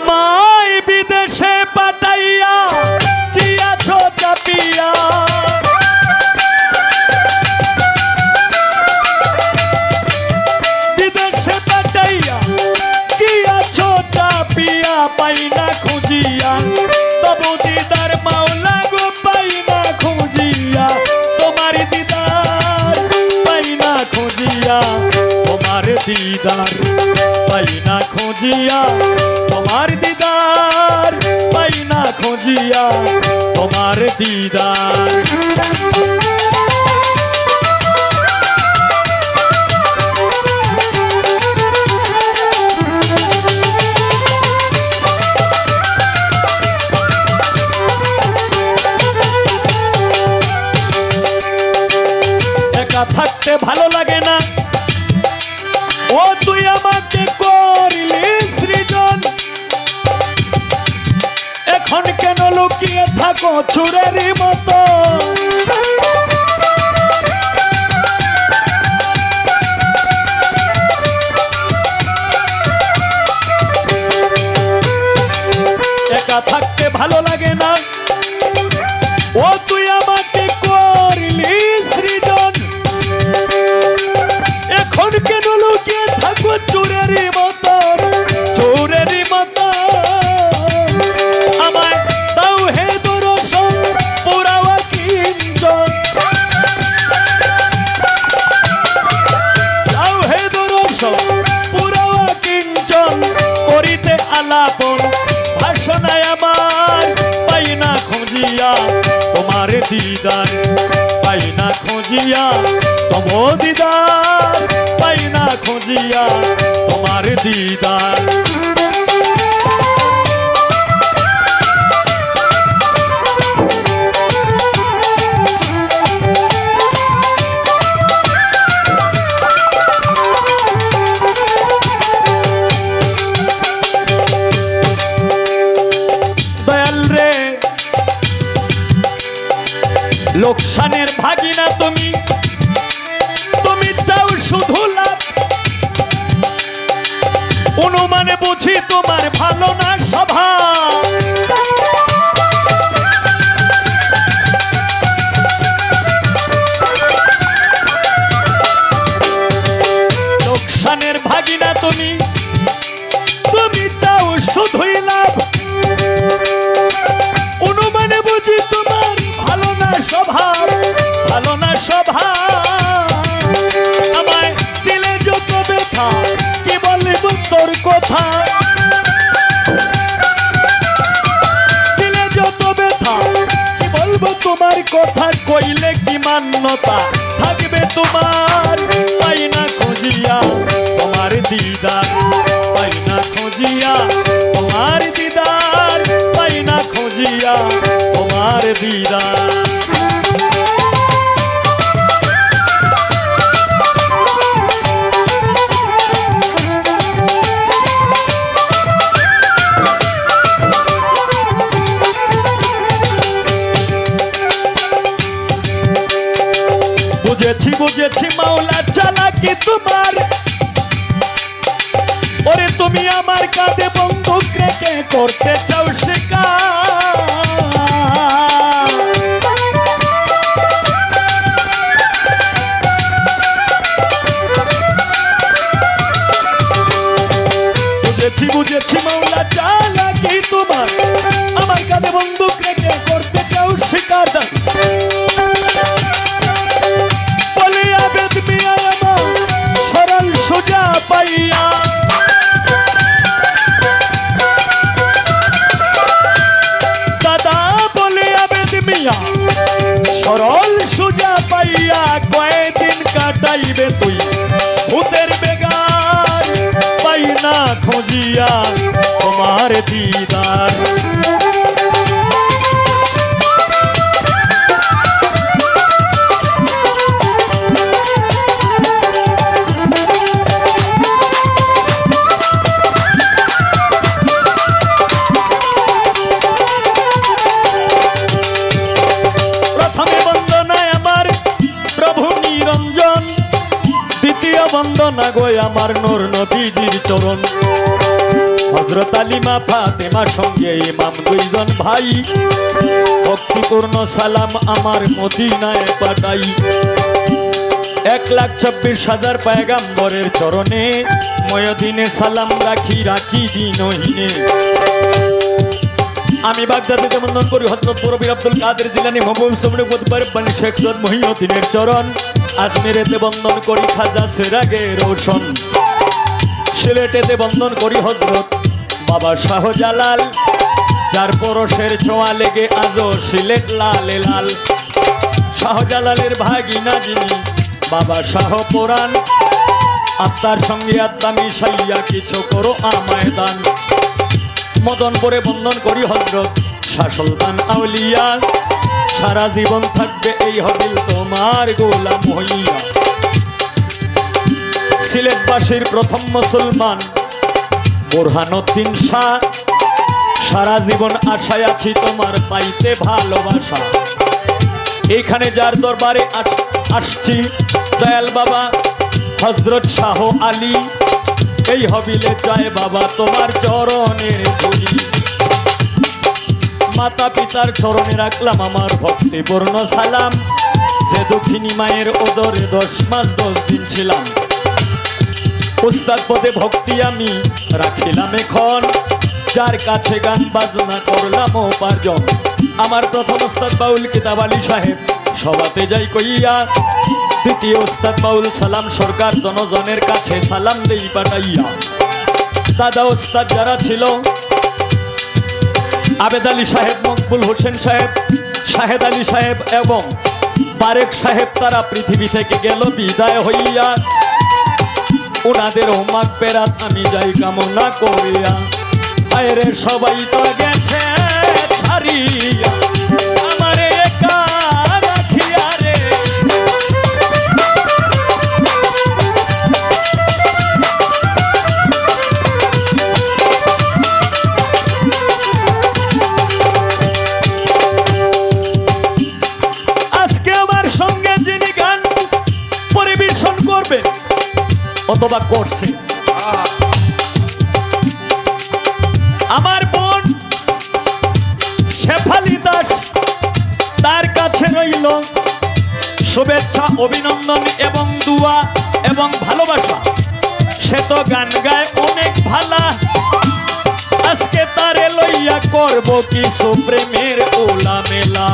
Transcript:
আমায় বিদেশে পাঠাইয়া দিয়াছো চাপিয়া বিদেশে পাঠাইয়া দিয়াছো চাপিয়া পাই না খুঁজিয়া। তবু দিদার মাওলা গো পাই না খুঁজিয়া। তোমার দিদার পাই দিদার খুঁজিয়া তোমার দিদার পাই না খুঁজিয়া তোমার দিদার। থাকতে ভালো লাগে চুরেরই মতো। কিঞ্জন করিতে আলাপন। ভাষণায় আমার পাই না খুঁজিয়া, তোমার দিদার পাই না খুঁজিয়া তম দিদার পাই না খুঁজিয়া, তোমার দিদার লোকসানের ভাগিনা তুমি। তুমি চাও শুধু লাভ। অনুমানে বুঝি তোমার ভালো না সভা মান্যতা চালাকি তোমার? ওরে তুমি আমার কাঁধে বন্দুক রেখে করতে চাও তোমার। আমার কাঁধে বন্দুক রেখে করতে চাও শিকার। পাইয়া। দাদা বলিয়া বেদ মিয়া, সরল সোজা পাইয়া কয়েকদিন কাটাইবে তুই। ভূতের বেগার পাই না খুঁজিয়া তোমার দিদার। গো আমার নূর নবীজির চরণ। হজরত আলিমা সঙ্গে ইমাম দুইজন ভাই। ভক্তিপূর্ণ সালাম আমার মদিনায় পাঠাই। এক লাখ চব্বিশ হাজার পায়গাম্বরের চরণে ময়দিনে সালাম রাখি রাখি দিনহীনে আমি বাগদাদিতে বন্দন করি হজরত পুরবীর আব্দুল কাদের জিলানি, মহবুব সমরে বুধবার বানি শেখ মহিউদ্দিনের চরণ। আজমেরেতে বন্দন করি খাজা সেরাগে রোশন। সিলেটেতে বন্দন করি হজরত বাবা শাহজালাল। যার পরশের ছোঁয়া লেগে আজও সিলেট লালে লাল। শাহজালালের ভাগিনা যিনি, বাবা শাহ পুরাণ। আত্মার সঙ্গে আত্মা মিশাইয়া কিছু করো আমায় দান মদনপুরে বন্ধন করি হজরত শাসলতান আউলিয়া। সারা জীবন থাকবে এই হবিল তোমার গোলাম হইয়া। সিলেটবাসীর প্রথম মুসলমান বোরহানুদ্দিন শাহ। সারা জীবন আশায় আছি তোমার পাইতে ভালোবাসা। এইখানে যার দরবারে আসছি, দয়াল বাবা, হজরত শাহ আলী। এই হবিলে চায় বাবা তোমার চরণের ধুলি মাতা পিতার চরণে রাখলাম আমার ভক্তিপূর্ণ সালাম। যে দক্ষিণী মায়ের ওদরে দশ মাস দশ দিন ছিলাম। উস্তাদ পদে ভক্তি আমি রাখিলাম এখন। যার কাছে গান বাজনা করলাম উপার্জন। আমার প্রথম ওস্তাদ বাউল কিতাব আলী সাহেব সবাতে যাই কইয়া, দ্বিতীয় ওস্তাদ বাউল সালাম সরকার জনজনের কাছে সালাম দেই পাঠাইয়া। দাদা ওস্তাদ যারা ছিল আবেদ আলী সাহেব, মকবুল হোসেন সাহেব, শাহেদ আলী সাহেব এবং বারেক সাহেব তারা পৃথিবী থেকে গেল বিদায় হইয়া। ওনাদের হোমাক পেরাত আমি যাই কামনা করিয়া। আয়রে সবাই তো গেছে ছাড়িয়া। করছে? আমার বোন শেফালি দাস তার কাছে রইল শুভেচ্ছা, অভিনন্দন এবং দুয়া এবং ভালোবাসা। সে তো গান গায় অনেক ভালা। আজকে তারে লইয়া করব কিছু প্রেমের ওলা মেলা